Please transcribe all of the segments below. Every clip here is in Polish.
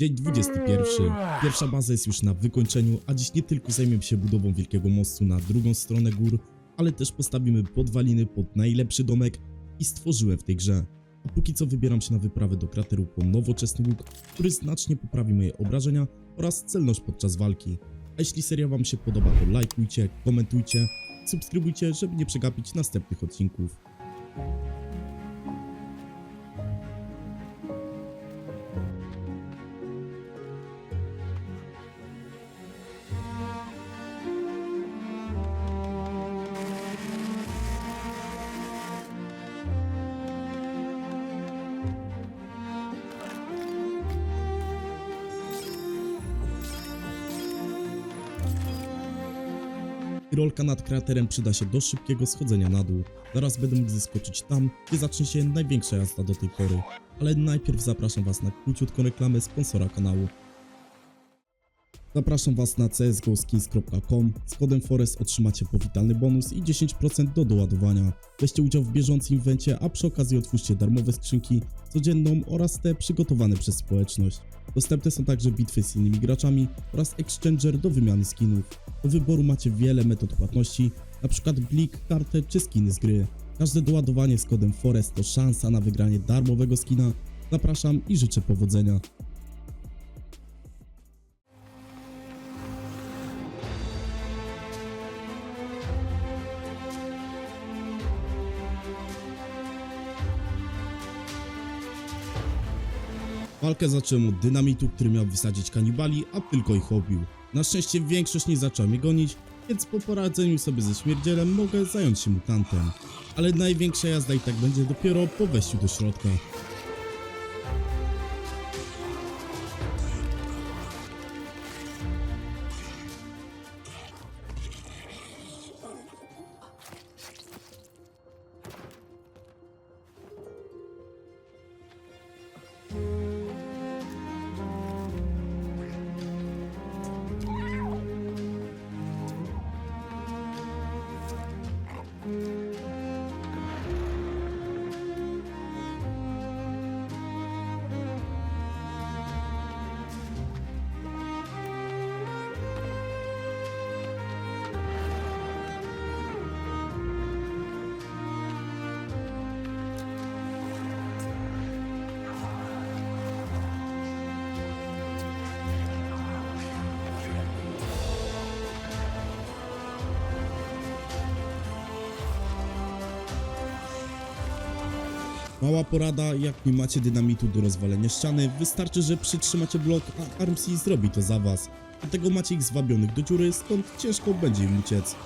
Dzień 21. Pierwsza baza jest już na wykończeniu, a dziś nie tylko zajmiemy się budową wielkiego mostu na drugą stronę gór, ale też postawimy podwaliny pod najlepszy domek i stworzyłem w tej grze. A póki co wybieram się na wyprawę do krateru po nowoczesny łuk, który znacznie poprawi moje obrażenia oraz celność podczas walki. A jeśli seria wam się podoba, to lajkujcie, komentujcie, subskrybujcie, żeby nie przegapić następnych odcinków. Rolka nad kraterem przyda się do szybkiego schodzenia na dół. Zaraz będę mógł zeskoczyć tam, gdzie zacznie się największa jazda do tej pory. Ale najpierw zapraszam was na króciutką reklamę sponsora kanału. Zapraszam was na csgoskins.com. Z kodem FOREST otrzymacie powitalny bonus i 10% do doładowania. Weźcie udział w bieżącym inwencie, a przy okazji otwórzcie darmowe skrzynki codzienną oraz te przygotowane przez społeczność. Dostępne są także bitwy z innymi graczami oraz exchanger do wymiany skinów. Do wyboru macie wiele metod płatności, np. blik, kartę czy skiny z gry. Każde doładowanie z kodem FOREST to szansa na wygranie darmowego skina. Zapraszam i życzę powodzenia. Walkę zacząłem od dynamitu, który miał wysadzić kanibali, a tylko ich obił. Na szczęście większość nie zaczęła mnie gonić, więc po poradzeniu sobie ze śmierdzielem mogę zająć się mutantem. Ale największa jazda i tak będzie dopiero po wejściu do środka. Mała porada, jak nie macie dynamitu do rozwalenia ściany, wystarczy, że przytrzymacie blok, a Armsy zrobi to za was. Dlatego macie ich zwabionych do dziury, stąd ciężko będzie im uciec.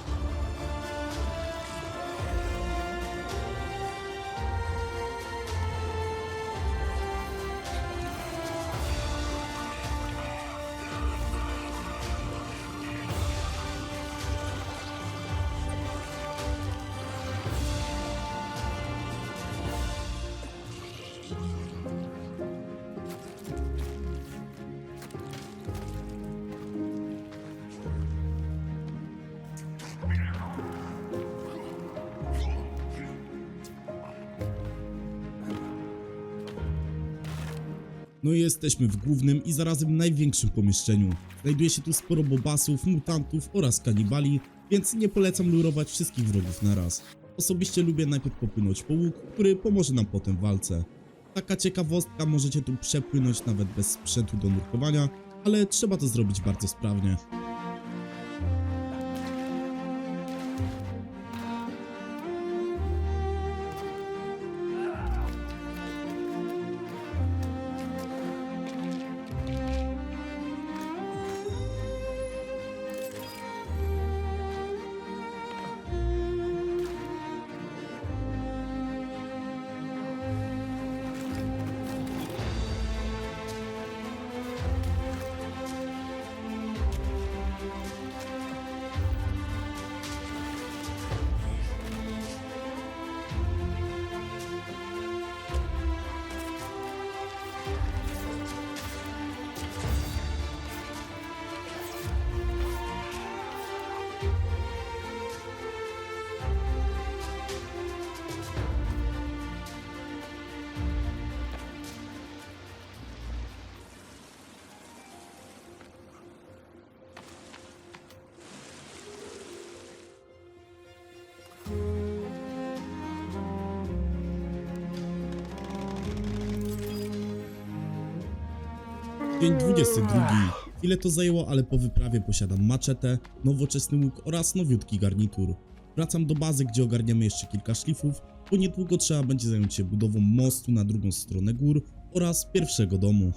No i jesteśmy w głównym i zarazem największym pomieszczeniu. Znajduje się tu sporo bobasów, mutantów oraz kanibali, więc nie polecam lurować wszystkich wrogów na raz. Osobiście lubię najpierw popłynąć po łuk, który pomoże nam potem w walce. Taka ciekawostka, możecie tu przepłynąć nawet bez sprzętu do nurkowania, ale trzeba to zrobić bardzo sprawnie. Dzień 22. Ile to zajęło, ale po wyprawie posiadam maczetę, nowoczesny łuk oraz nowiutki garnitur. Wracam do bazy, gdzie ogarniamy jeszcze kilka szlifów, bo niedługo trzeba będzie zająć się budową mostu na drugą stronę gór oraz pierwszego domu.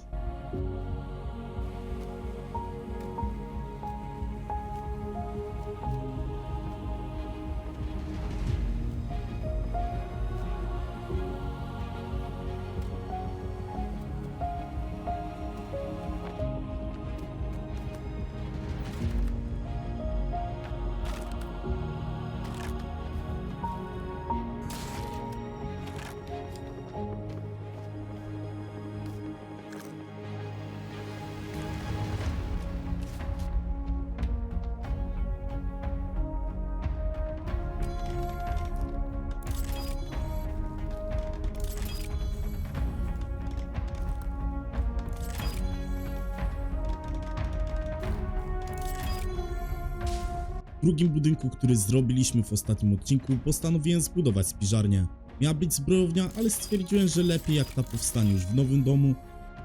Drugim budynku, który zrobiliśmy w ostatnim odcinku, postanowiłem zbudować spiżarnię. Miała być zbrojownia, ale stwierdziłem, że lepiej jak ta powstanie już w nowym domu.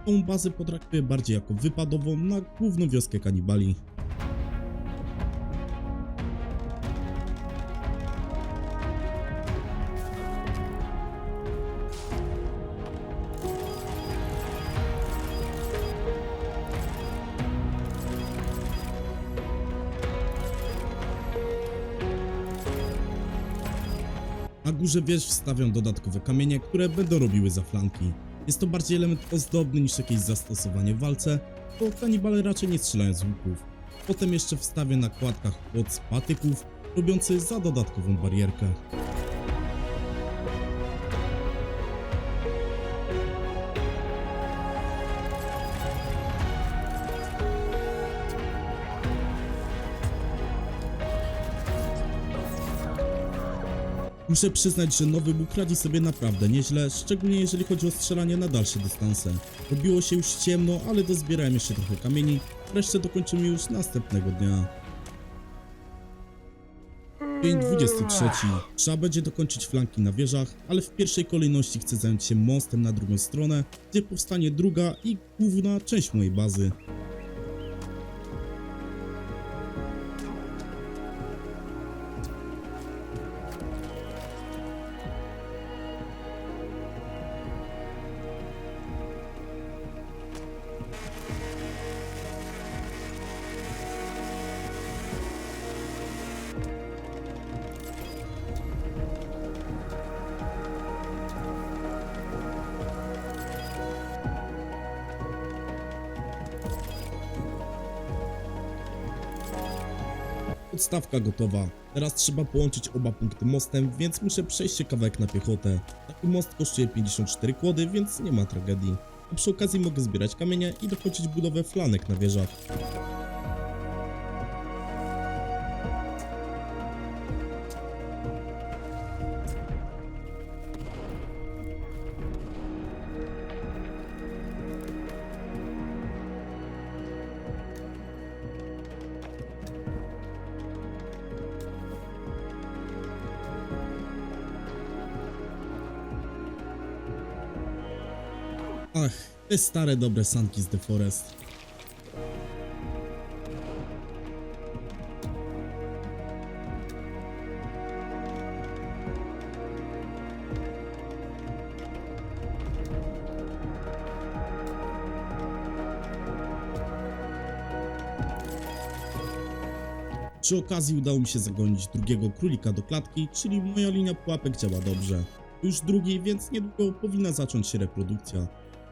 Tą bazę potraktuję bardziej jako wypadową na główną wioskę kanibali. Górze wież wstawiam dodatkowe kamienie, które będą robiły zaflanki. Jest to bardziej element ozdobny niż jakieś zastosowanie w walce, bo kanibale raczej nie strzelają z łuków. Potem jeszcze wstawię na kładkach płot z patyków, robiący za dodatkową barierkę. Muszę przyznać, że nowy Bóg radzi sobie naprawdę nieźle, szczególnie jeżeli chodzi o strzelanie na dalsze dystanse. Robiło się już ciemno, ale dozbierałem jeszcze trochę kamieni, resztę dokończymy już następnego dnia. Dzień 23. Trzeba będzie dokończyć flanki na wieżach, ale w pierwszej kolejności chcę zająć się mostem na drugą stronę, gdzie powstanie druga i główna część mojej bazy. Podstawka gotowa. Teraz trzeba połączyć oba punkty mostem, więc muszę przejść się kawałek na piechotę. Taki most kosztuje 54 kłody, więc nie ma tragedii. A przy okazji mogę zbierać kamienie i dokończyć budowę flanek na wieżach. Te stare dobre sanki z The Forest. Przy okazji udało mi się zagonić drugiego królika do klatki, czyli moja linia pułapek działa dobrze. Już drugi, więc niedługo powinna zacząć się reprodukcja.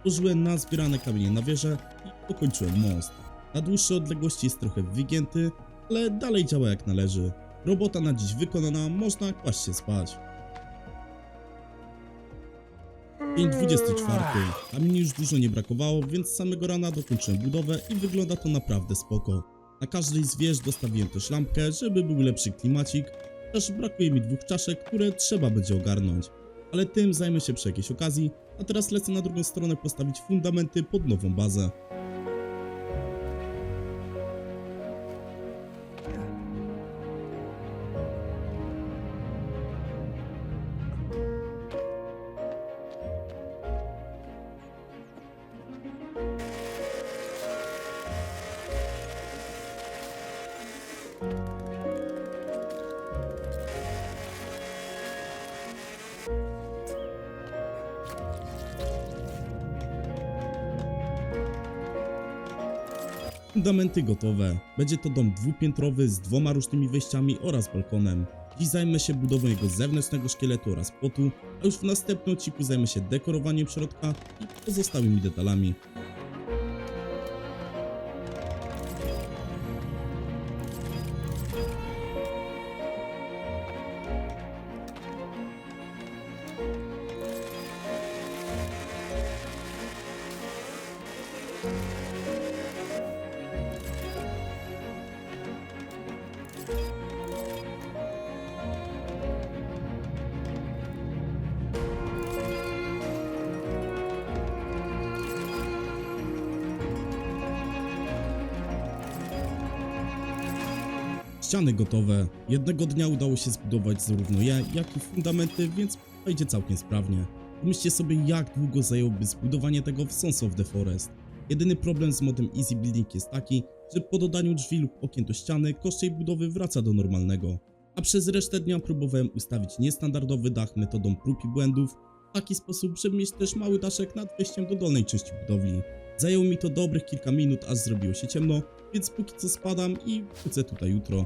Położyłem na zbierane kamienie na wieżę i dokończyłem most. Na dłuższej odległości jest trochę wygięty, ale dalej działa jak należy. Robota na dziś wykonana, można kłaść się spać. Dzień 24. Kamieni już dużo nie brakowało, więc samego rana dokończyłem budowę i wygląda to naprawdę spoko. Na każdej z wież dostawiłem też lampkę, żeby był lepszy klimacik, też brakuje mi dwóch czaszek, które trzeba będzie ogarnąć. Ale tym zajmę się przy jakiejś okazji, a teraz lecę na drugą stronę postawić fundamenty pod nową bazę. Fundamenty gotowe. Będzie to dom dwupiętrowy z dwoma różnymi wejściami oraz balkonem. Dziś zajmę się budową jego zewnętrznego szkieletu oraz płotu, a już w następnym odcinku zajmę się dekorowaniem środka i pozostałymi detalami. Ściany gotowe. Jednego dnia udało się zbudować zarówno je, jak i fundamenty, więc wejdzie całkiem sprawnie. Pomyślcie sobie jak długo zajęłoby zbudowanie tego w Sons of the Forest. Jedyny problem z modem Easy Building jest taki, że po dodaniu drzwi lub okien do ściany koszt jej budowy wraca do normalnego. A przez resztę dnia próbowałem ustawić niestandardowy dach metodą prób i błędów, w taki sposób, żeby mieć też mały daszek nad wejściem do dolnej części budowli. Zajęło mi to dobrych kilka minut, aż zrobiło się ciemno, więc póki co spadam i wrócę tutaj jutro.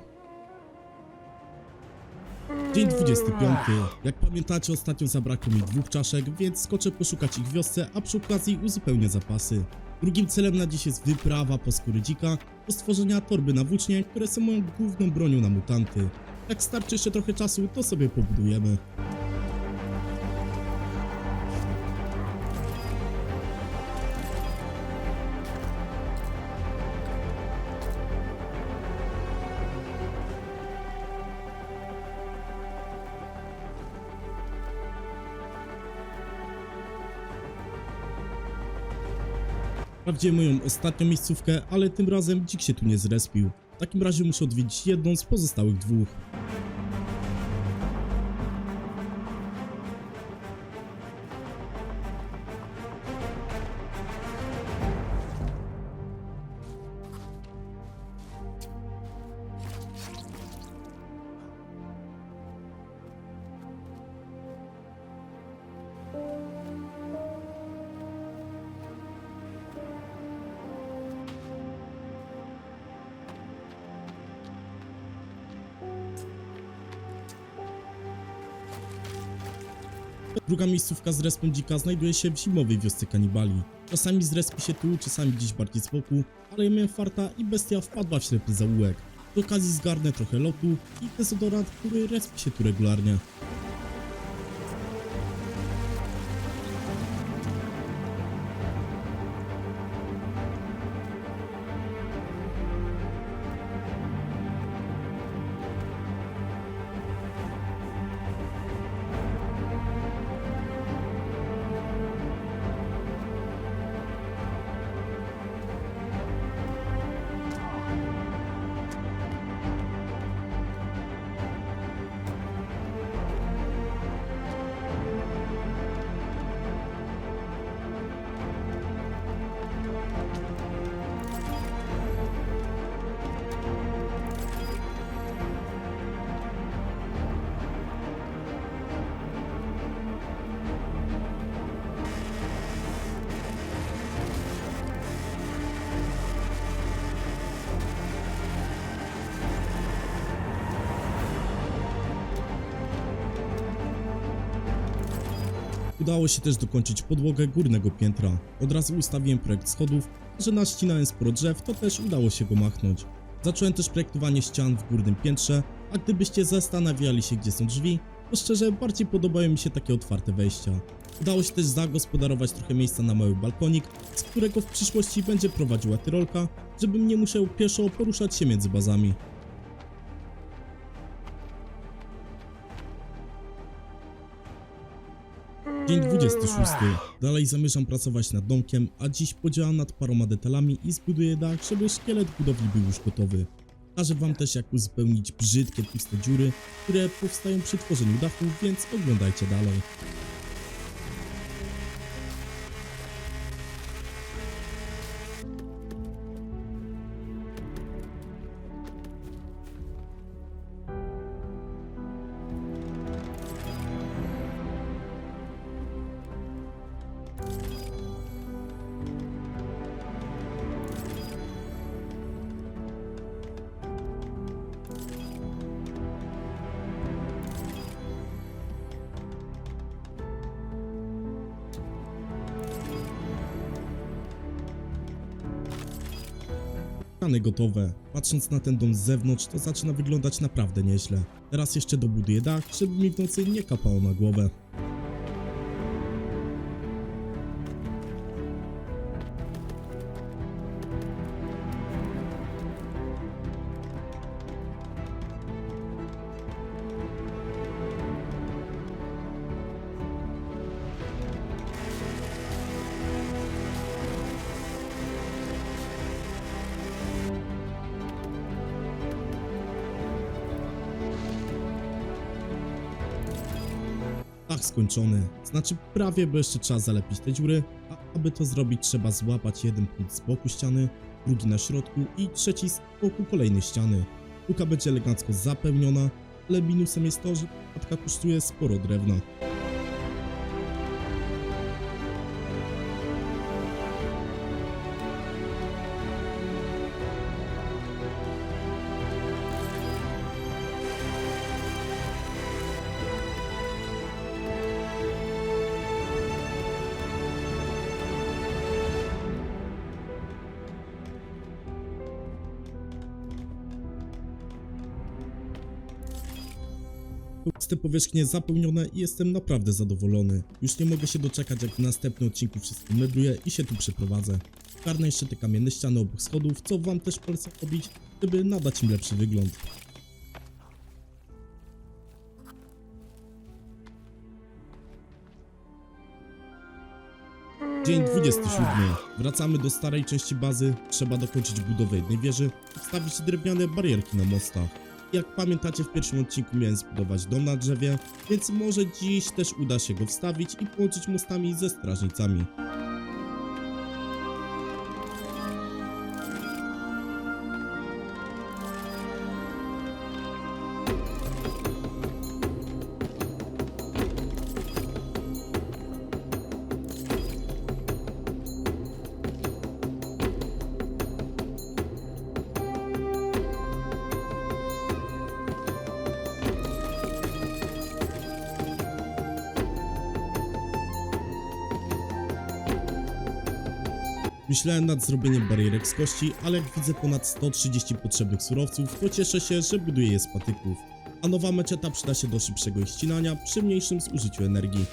Dzień 25. Jak pamiętacie, ostatnio zabrakło mi dwóch czaszek, więc skoczę poszukać ich w wiosce, a przy okazji uzupełnię zapasy. Drugim celem na dziś jest wyprawa po skóry dzika do stworzenia torby na włócznie, które są moją główną bronią na mutanty. Jak starczy jeszcze trochę czasu, to sobie pobudujemy. Sprawdziłem moją ostatnią miejscówkę, ale tym razem dzik się tu nie zrespił. W takim razie muszę odwiedzić jedną z pozostałych dwóch. Druga miejscówka z respem dzika znajduje się w zimowej wiosce kanibali. Czasami zrespi się tu, czasami gdzieś bardziej z boku, ale ja miałem farta i bestia wpadła w ślepy zaułek. Z okazji zgarnę trochę lotu i dezodorant, który respi się tu regularnie. Udało się też dokończyć podłogę górnego piętra. Od razu ustawiłem projekt schodów, że naścinałem sporo drzew, to też udało się go machnąć. Zacząłem też projektowanie ścian w górnym piętrze, a gdybyście zastanawiali się gdzie są drzwi, to szczerze bardziej podobają mi się takie otwarte wejścia. Udało się też zagospodarować trochę miejsca na mały balkonik, z którego w przyszłości będzie prowadziła tyrolka, żebym nie musiał pieszo poruszać się między bazami. Dzień 26. Dalej zamierzam pracować nad domkiem, a dziś podziałam nad paroma detalami i zbuduję dach, żeby szkielet budowli był już gotowy. Pokażę wam też jak uzupełnić brzydkie puste dziury, które powstają przy tworzeniu dachu, więc oglądajcie dalej. Ściany gotowe. Patrząc na ten dom z zewnątrz, to zaczyna wyglądać naprawdę nieźle. Teraz jeszcze dobuduję dach, żeby mi w nocy nie kapało na głowę. Skończony. Znaczy prawie, bo jeszcze trzeba zalepić te dziury, a aby to zrobić trzeba złapać jeden punkt z boku ściany, drugi na środku i trzeci z boku kolejnej ściany. Luka będzie elegancko zapełniona, ale minusem jest to, że klatka kosztuje sporo drewna. Puste powierzchnie zapełnione i jestem naprawdę zadowolony. Już nie mogę się doczekać jak w następnym odcinku wszystko mebluję i się tu przeprowadzę. Karnę jeszcze te kamienne ściany obok schodów, co wam też polecam robić, żeby nadać im lepszy wygląd. Dzień 27. Wracamy do starej części bazy. Trzeba dokończyć budowę jednej wieży wstawić drewniane barierki na mostach. Jak pamiętacie, w pierwszym odcinku miałem zbudować dom na drzewie, więc może dziś też uda się go wstawić i połączyć mostami ze strażnicami. Myślałem nad zrobieniem barierek z kości, ale jak widzę ponad 130 potrzebnych surowców, to cieszę się, że buduję je z patyków. A nowa meczeta przyda się do szybszego ich ścinania przy mniejszym zużyciu energii.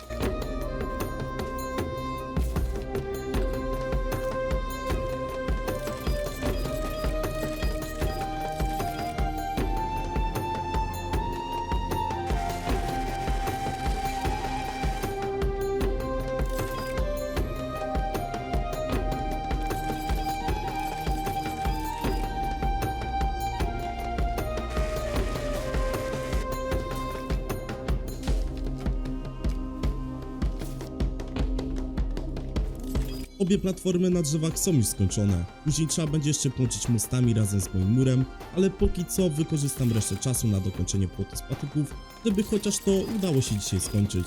Obie platformy na drzewach są już skończone. Później trzeba będzie jeszcze połączyć mostami razem z moim murem, ale póki co wykorzystam resztę czasu na dokończenie płotu z patyków, żeby chociaż to udało się dzisiaj skończyć.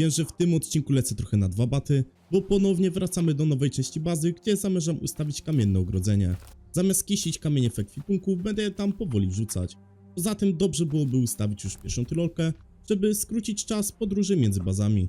Wiem, że w tym odcinku lecę trochę na dwa baty, bo ponownie wracamy do nowej części bazy, gdzie zamierzam ustawić kamienne ogrodzenie. Zamiast kisić kamienie w ekwipunku, będę je tam powoli wrzucać. Poza tym dobrze byłoby ustawić już pierwszą tyrolkę, żeby skrócić czas podróży między bazami.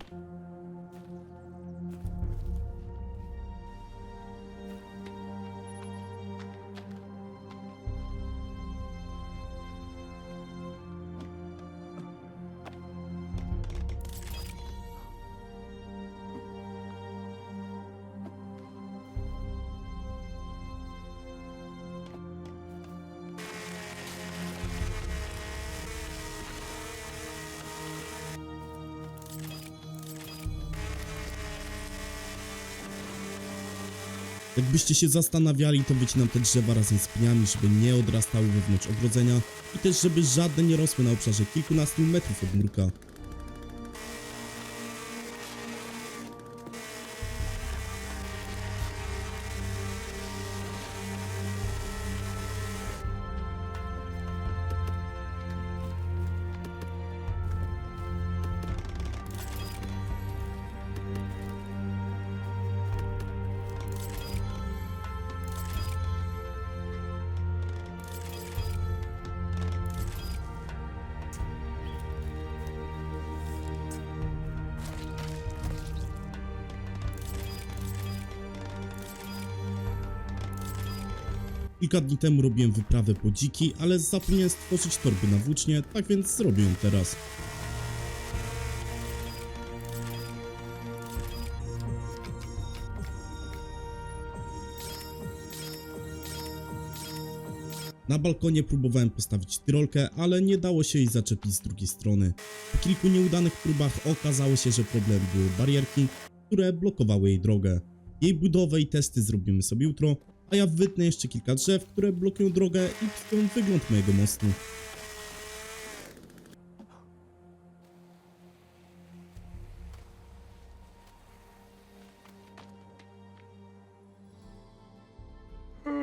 Jakbyście się zastanawiali, to wycinam te drzewa razem z pniami, żeby nie odrastały wewnątrz ogrodzenia i też żeby żadne nie rosły na obszarze kilkunastu metrów od murka. Kilka dni temu robiłem wyprawę po dziki, ale zapomniałem stworzyć torby na włócznie, tak więc zrobię ją teraz. Na balkonie próbowałem postawić tyrolkę, ale nie dało się jej zaczepić z drugiej strony. Po kilku nieudanych próbach okazało się, że problemem były barierki, które blokowały jej drogę. Jej budowę i testy zrobimy sobie jutro, a ja wytnę jeszcze kilka drzew, które blokują drogę i psują wygląd mojego mostu.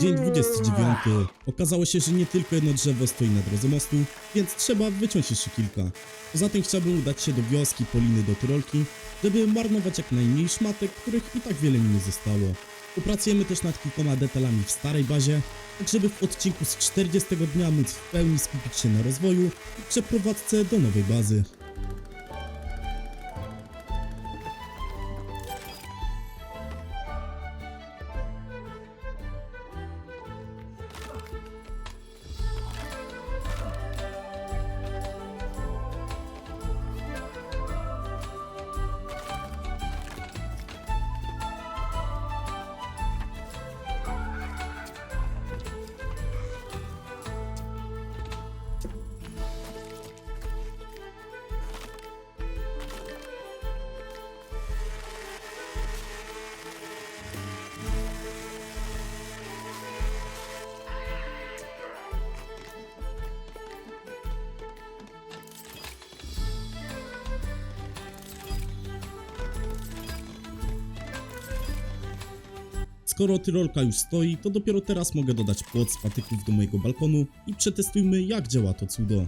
Dzień 29. Okazało się, że nie tylko jedno drzewo stoi na drodze mostu, więc trzeba wyciąć jeszcze kilka. Poza tym chciałbym udać się do wioski Poliny do Tyrolki, żeby marnować jak najmniej szmatek, których i tak wiele mi nie zostało. Popracujemy też nad kilkoma detalami w starej bazie, tak żeby w odcinku z 40 dnia móc w pełni skupić się na rozwoju i przeprowadzce do nowej bazy. Skoro tyrolka już stoi, to dopiero teraz mogę dodać płot z patyków do mojego balkonu i przetestujmy jak działa to cudo.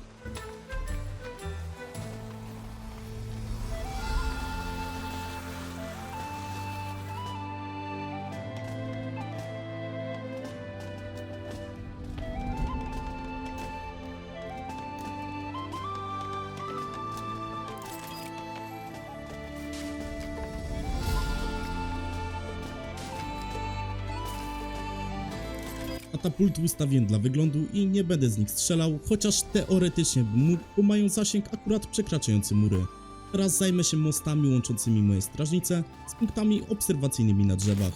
Katapult ustawiłem dla wyglądu i nie będę z nich strzelał, chociaż teoretycznie bym mógł, bo mają zasięg akurat przekraczający mury. Teraz zajmę się mostami łączącymi moje strażnice z punktami obserwacyjnymi na drzewach.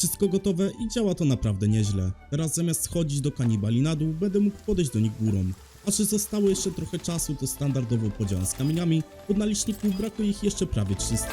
Wszystko gotowe i działa to naprawdę nieźle. Teraz zamiast schodzić do kanibali na dół, będę mógł podejść do nich górą. A że zostało jeszcze trochę czasu, to standardowo podziałem z kamieniami, bo na liczniku brakuje ich jeszcze prawie 300.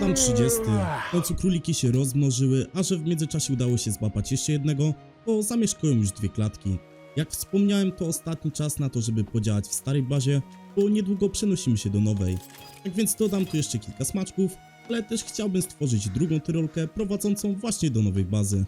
Dodam 30. W końcu króliki się rozmnożyły, a że w międzyczasie udało się złapać jeszcze jednego, to zamieszkują już dwie klatki. Jak wspomniałem, to ostatni czas na to, żeby podziałać w starej bazie, bo niedługo przenosimy się do nowej. Tak więc dodam tu jeszcze kilka smaczków, ale też chciałbym stworzyć drugą tyrolkę prowadzącą właśnie do nowej bazy.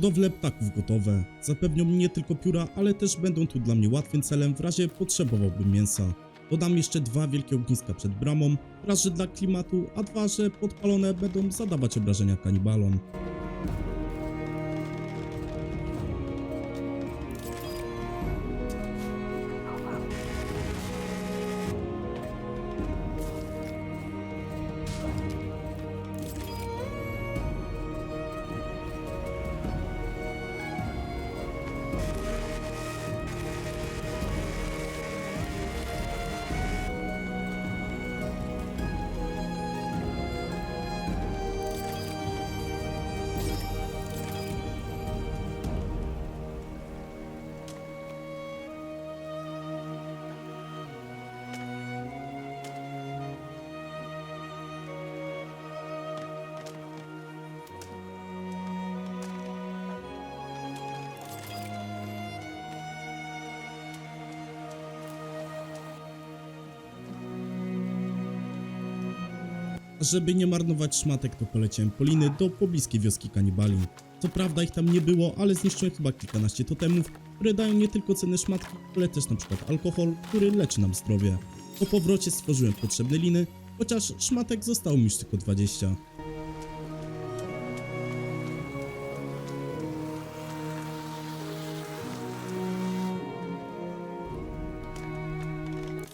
Hodowle ptaków gotowe. Zapewnią mi nie tylko pióra, ale też będą tu dla mnie łatwym celem w razie potrzebowałbym mięsa. Dodam jeszcze dwa wielkie ogniska przed bramą, raz, że dla klimatu, a dwa, że podpalone będą zadawać obrażenia kanibalom. Żeby nie marnować szmatek, to poleciałem po liny do pobliskiej wioski kanibali. Co prawda ich tam nie było, ale zniszczyłem chyba kilkanaście totemów, które dają nie tylko cenne szmatki, ale też na przykład alkohol, który leczy nam zdrowie. Po powrocie stworzyłem potrzebne liny, chociaż szmatek zostało mi już tylko 20.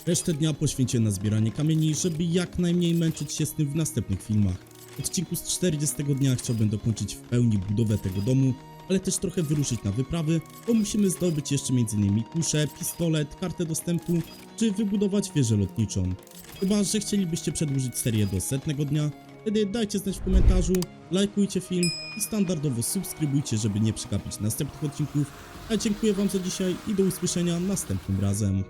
Resztę dnia poświęciłem na zbieranie kamieni, żeby jak najmniej męczyć się z tym w następnych filmach. W odcinku z 40 dnia chciałbym dokończyć w pełni budowę tego domu, ale też trochę wyruszyć na wyprawy, bo musimy zdobyć jeszcze m.in. kuszę, pistolet, kartę dostępu, czy wybudować wieżę lotniczą. Chyba, że chcielibyście przedłużyć serię do setnego dnia, wtedy dajcie znać w komentarzu, lajkujcie film i standardowo subskrybujcie, żeby nie przegapić następnych odcinków. A dziękuję wam za dzisiaj i do usłyszenia następnym razem.